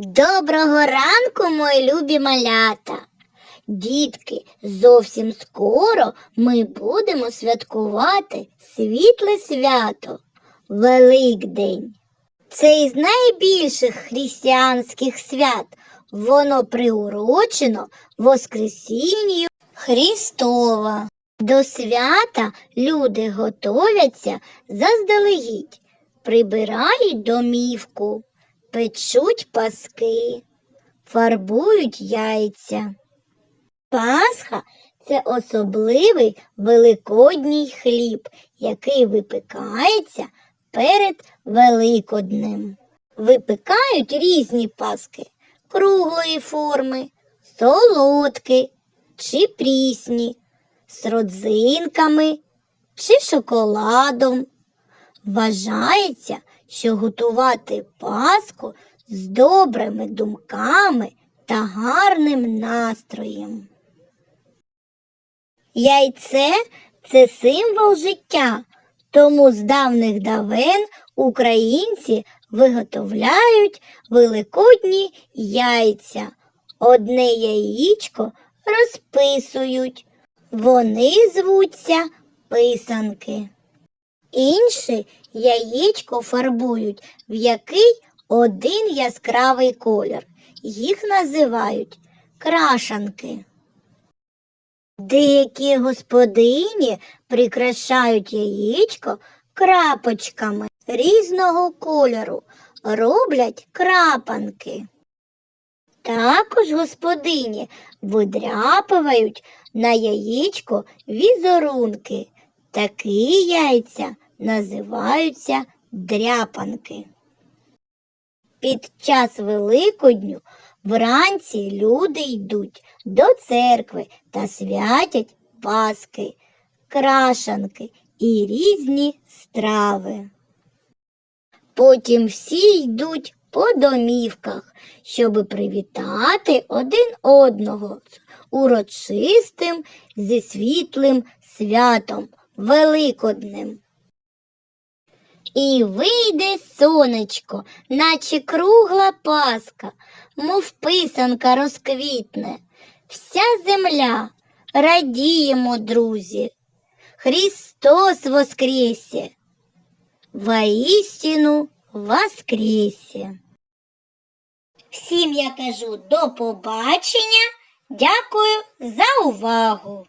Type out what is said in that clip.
Доброго ранку, мої любі малята. Дітки, зовсім скоро ми будемо святкувати світле свято Великдень. Це із найбільших християнських свят. Воно приурочено Воскресінню Христова. До свята люди готовяться заздалегідь, прибирають домівку, печуть паски, фарбують яйця. Пасха це особливий великодній хліб, який випікається перед Великоднем. Випікають різні паски круглої форми, солодкі чи прісні, з родзинками чи шоколадом. Вважається, що готувати паску з добрими думками та гарним настроєм. Яйце це символ життя, тому з давних давен українці виготовляють великодні яйця. Одне яєчко розписують. Вони звуться писанки. Інше яєчко фарбують в який один яскравий колір. Їх називають крашанки. Деякі господині прикрашають яєчко крапочками різного кольору, роблять крапанки. Також господині видряпують на яєчко візерунки. Такі яйця називаються дряпанки. Під час Великодню вранці люди йдуть до церкви та святять паски, крашанки і різні страви. Потім всі йдуть по домівках, щоби привітати один одного з урочистим зі світлим святом Великоднем. І вийде сонечко, наче кругла паска, мов писанка розквітне. Вся земля радіємо, друзі. Христос воскресе! Воістину воскресе! Всім я кажу до побачення. Дякую за увагу!